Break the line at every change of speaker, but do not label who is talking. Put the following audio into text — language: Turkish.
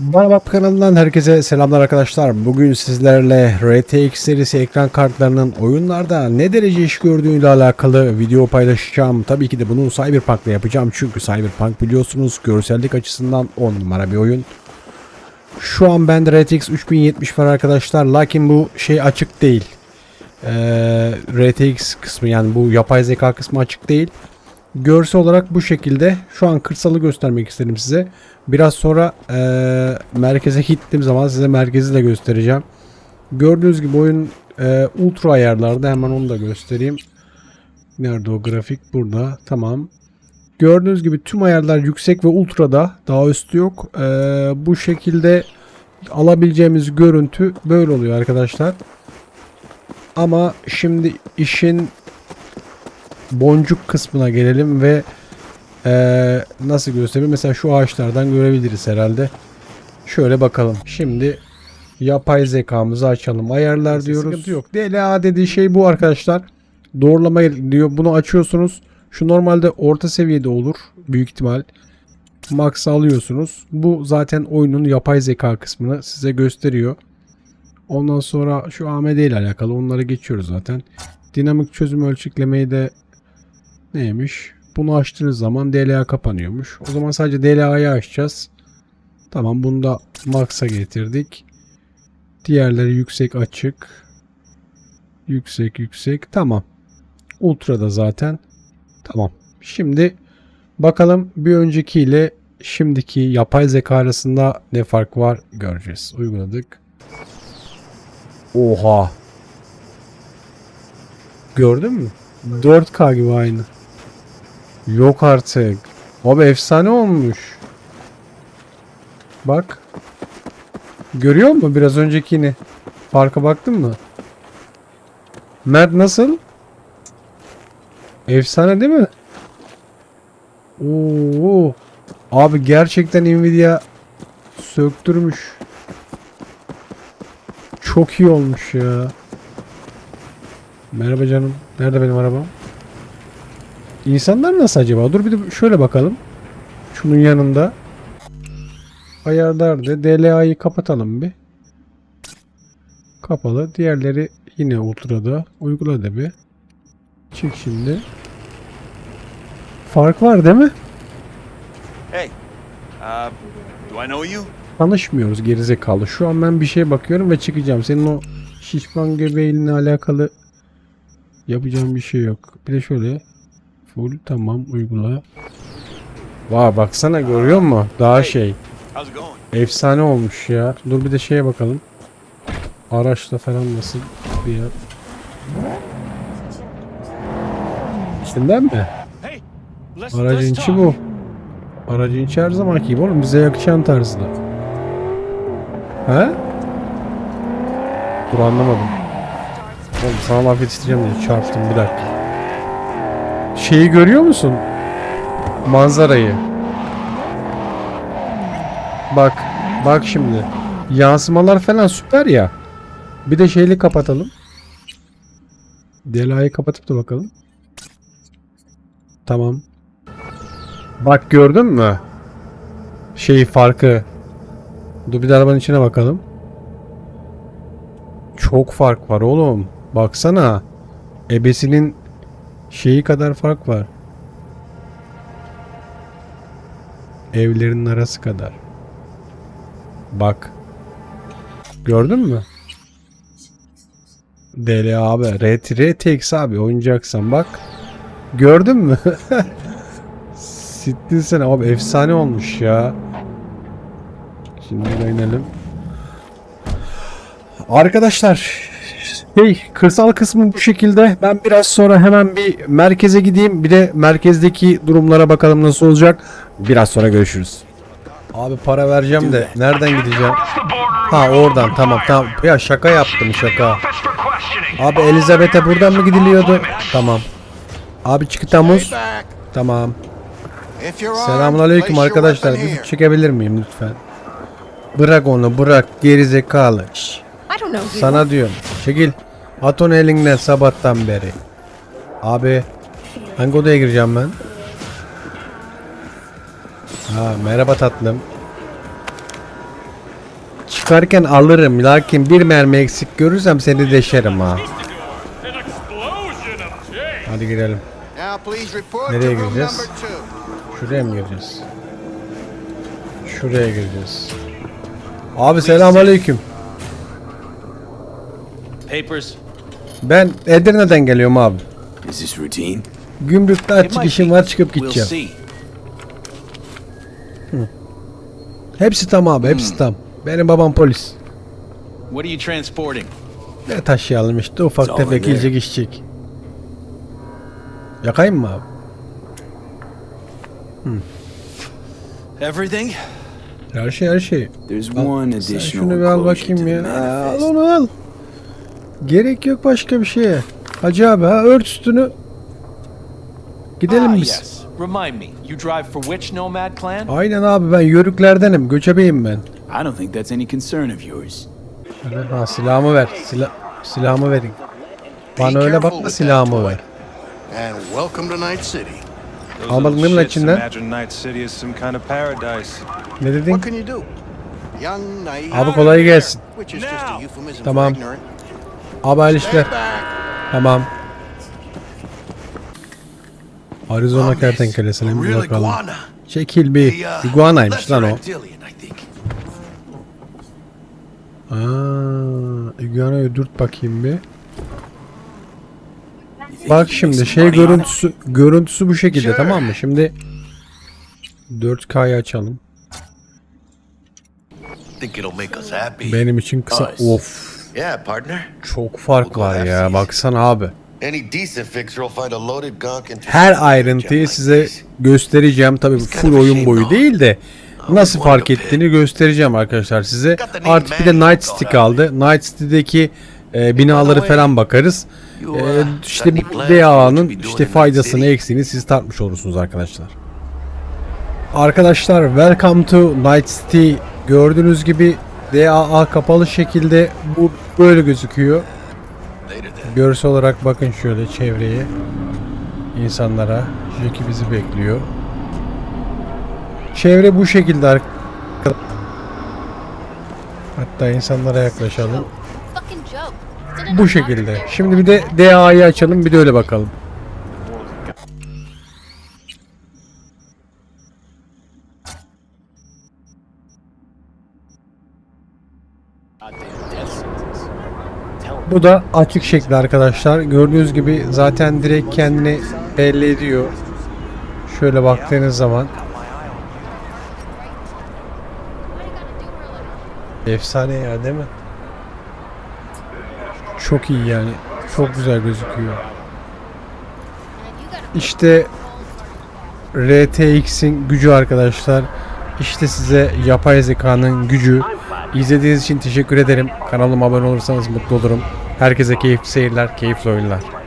Bak kanalından herkese selamlar arkadaşlar. Bugün sizlerle RTX serisi ekran kartlarının oyunlarda ne derece iş gördüğüyle alakalı video paylaşacağım. Tabii ki de bunu Cyberpunk'la yapacağım. Çünkü Cyberpunk biliyorsunuz görsellik açısından 10 numara bir oyun. Şu an bende RTX 3070 var arkadaşlar. Lakin bu şey açık değil. Ee, RTX kısmı yani bu yapay zeka kısmı açık değil. Görsel olarak bu şekilde. Şu an kırsalı göstermek istedim size. Biraz sonra eee, merkeze gittiğim zaman size merkezi de göstereceğim. Gördüğünüz gibi oyun eee, ultra ayarlarda. Hemen onu da göstereyim. Nerede o grafik? Burada. Tamam. Gördüğünüz gibi tüm ayarlar yüksek ve ultrada. Daha üstü yok. Eee, bu şekilde alabileceğimiz görüntü böyle oluyor arkadaşlar. Ama şimdi işin boncuk kısmına gelelim ve eee, nasıl göstereyim? Mesela şu ağaçlardan görebiliriz herhalde. Şöyle bakalım. Şimdi yapay zekamızı açalım. Ayarlar diyoruz. Sıkıntı yok. DLA dediği şey bu arkadaşlar. Doğrulama diyor. Bunu açıyorsunuz. Şu normalde orta seviyede olur. Büyük ihtimal. Max alıyorsunuz. Bu zaten oyunun yapay zeka kısmını size gösteriyor. Ondan sonra şu AMD ile alakalı onları geçiyoruz zaten. Dinamik çözüm ölçeklemeyi de neymiş? Bunu açtığınız zaman DLA kapanıyormuş. O zaman sadece DLA'yı açacağız. Tamam bunu da Max'a getirdik. Diğerleri yüksek açık. Yüksek yüksek. Tamam. Ultra'da zaten. Tamam. Şimdi bakalım bir öncekiyle şimdiki yapay zeka arasında ne fark var göreceğiz. Uyguladık. Oha. Gördün mü? 4K gibi aynı. Yok artık. Abi efsane olmuş. Bak. Görüyor musun biraz öncekini? Farka baktın mı? Mert nasıl? Efsane değil mi? Oo. Abi gerçekten Nvidia söktürmüş. Çok iyi olmuş ya. Merhaba canım. Nerede benim arabam? İnsanlar nasıl acaba? Dur bir de şöyle bakalım. Şunun yanında. Ayarlarda DLA'yı kapatalım bir. Kapalı. Diğerleri yine ultra'da. Uygula da bir. Çık şimdi. Fark var değil mi?
Hey, uh, do I know you?
Tanışmıyoruz gerizekalı. Şu an ben bir şey bakıyorum ve çıkacağım. Senin o şişman göbeğinle alakalı yapacağım bir şey yok. Bir de şöyle full tamam uygula. Vay baksana görüyor musun? Daha şey efsane olmuş ya. Dur bir de şeye bakalım. Araçla falan nasıl bir yer. İçinden mi? Aracın içi bu. Aracın içi her zamanki gibi oğlum. Bize yakışan tarzda. He? Dur anlamadım. Oğlum sana laf yetiştireceğim diye çarptım bir dakika. Şeyi görüyor musun? Manzarayı. Bak. Bak şimdi. Yansımalar falan süper ya. Bir de şeyli kapatalım. Delayı kapatıp da bakalım. Tamam. Bak gördün mü? Şey farkı. Dur bir de arabanın içine bakalım. Çok fark var oğlum. Baksana. Ebesinin şeyi kadar fark var. Evlerin arası kadar. Bak. Gördün mü? DL abi. RT, RTX abi oynayacaksan bak. Gördün mü? Sittin sen abi efsane olmuş ya. Şimdi inelim. Arkadaşlar şey kırsal kısmı bu şekilde. Ben biraz sonra hemen bir merkeze gideyim. Bir de merkezdeki durumlara bakalım nasıl olacak. Biraz sonra görüşürüz. Abi para vereceğim de nereden gideceğim? Ha oradan tamam tamam. Ya şaka yaptım şaka. Abi Elizabeth'e buradan mı gidiliyordu? Tamam. Abi çıkıtamuz. Tamam. Selamun aleyküm arkadaşlar. Bir çekebilir miyim lütfen? Bırak onu bırak gerizekalı. Şş,
I don't know you.
sana diyorum. Çekil. At onu elinden sabahtan beri. Abi hangi odaya gireceğim ben? Ha merhaba tatlım. Çıkarken alırım. Lakin bir mermi eksik görürsem seni deşerim ha. Hadi girelim. Nereye gireceğiz? Şuraya mı gireceğiz? Şuraya gireceğiz. Abi selamünaleyküm.
Papers?
Ben Edirne'den geliyorum abi.
Is this routine?
Gümrükte açık işim var çıkıp gideceğim.
see.
Hepsi tam abi hepsi tam. Benim babam polis.
What are you transporting?
Ne taşıyalım işte ufak tefek yiyecek içecek. Yakayım mı abi?
Everything?
Her şey her şey.
There's
Al,
one
Sen
additional
şunu bir al bakayım ya. Al onu al. Gerek yok başka bir şeye. Hacı abi ha ört üstünü. Gidelim
ah,
biz.
Remind me, you drive for which nomad clan?
Aynen abi ben yörüklerdenim. Göçebeyim ben.
I don't think that's any concern of yours.
Ha silahımı ver. Sila silahımı verin. Bana öyle bakma silahımı ver.
And welcome to Night City.
Almadın
shits
içinden? Ne dedin? Abi kolay gelsin. Tamam.
Stand back.
Tamam. Arizona kertenkelesine bir bakalım. Şekil bir
uh,
iguanaymış lan o.
lesser Antillian, I think.
Aa, iguanayı dürt bakayım bir. Bak şimdi şey görüntüsü görüntüsü bu şekilde tamam mı? Şimdi 4K'yı açalım. Benim için kısa. Of.
Yeah, partner.
Çok fark var ya. Baksana abi. Her ayrıntıyı size göstereceğim. Tabii full oyun boyu değil de nasıl fark ettiğini göstereceğim arkadaşlar size. Artık bir de Night City kaldı. Night City'deki e, binaları falan bakarız. E, işte bir DA'nın işte faydasını eksiğini siz tartmış olursunuz arkadaşlar. Arkadaşlar welcome to Night City. Gördüğünüz gibi DAA kapalı şekilde bu böyle gözüküyor. Görsel olarak bakın şöyle çevreye. insanlara. Jackie bizi bekliyor. Çevre bu şekilde Hatta insanlara yaklaşalım. Bu şekilde. Şimdi bir de DA'yı açalım bir de öyle bakalım. Bu da açık şekli arkadaşlar. Gördüğünüz gibi zaten direkt kendini belli ediyor. Şöyle baktığınız zaman efsane ya değil mi? Çok iyi yani. Çok güzel gözüküyor. İşte RTX'in gücü arkadaşlar. İşte size yapay zekanın gücü. İzlediğiniz için teşekkür ederim. Kanalıma abone olursanız mutlu olurum. Herkese keyifli seyirler, keyifli oyunlar.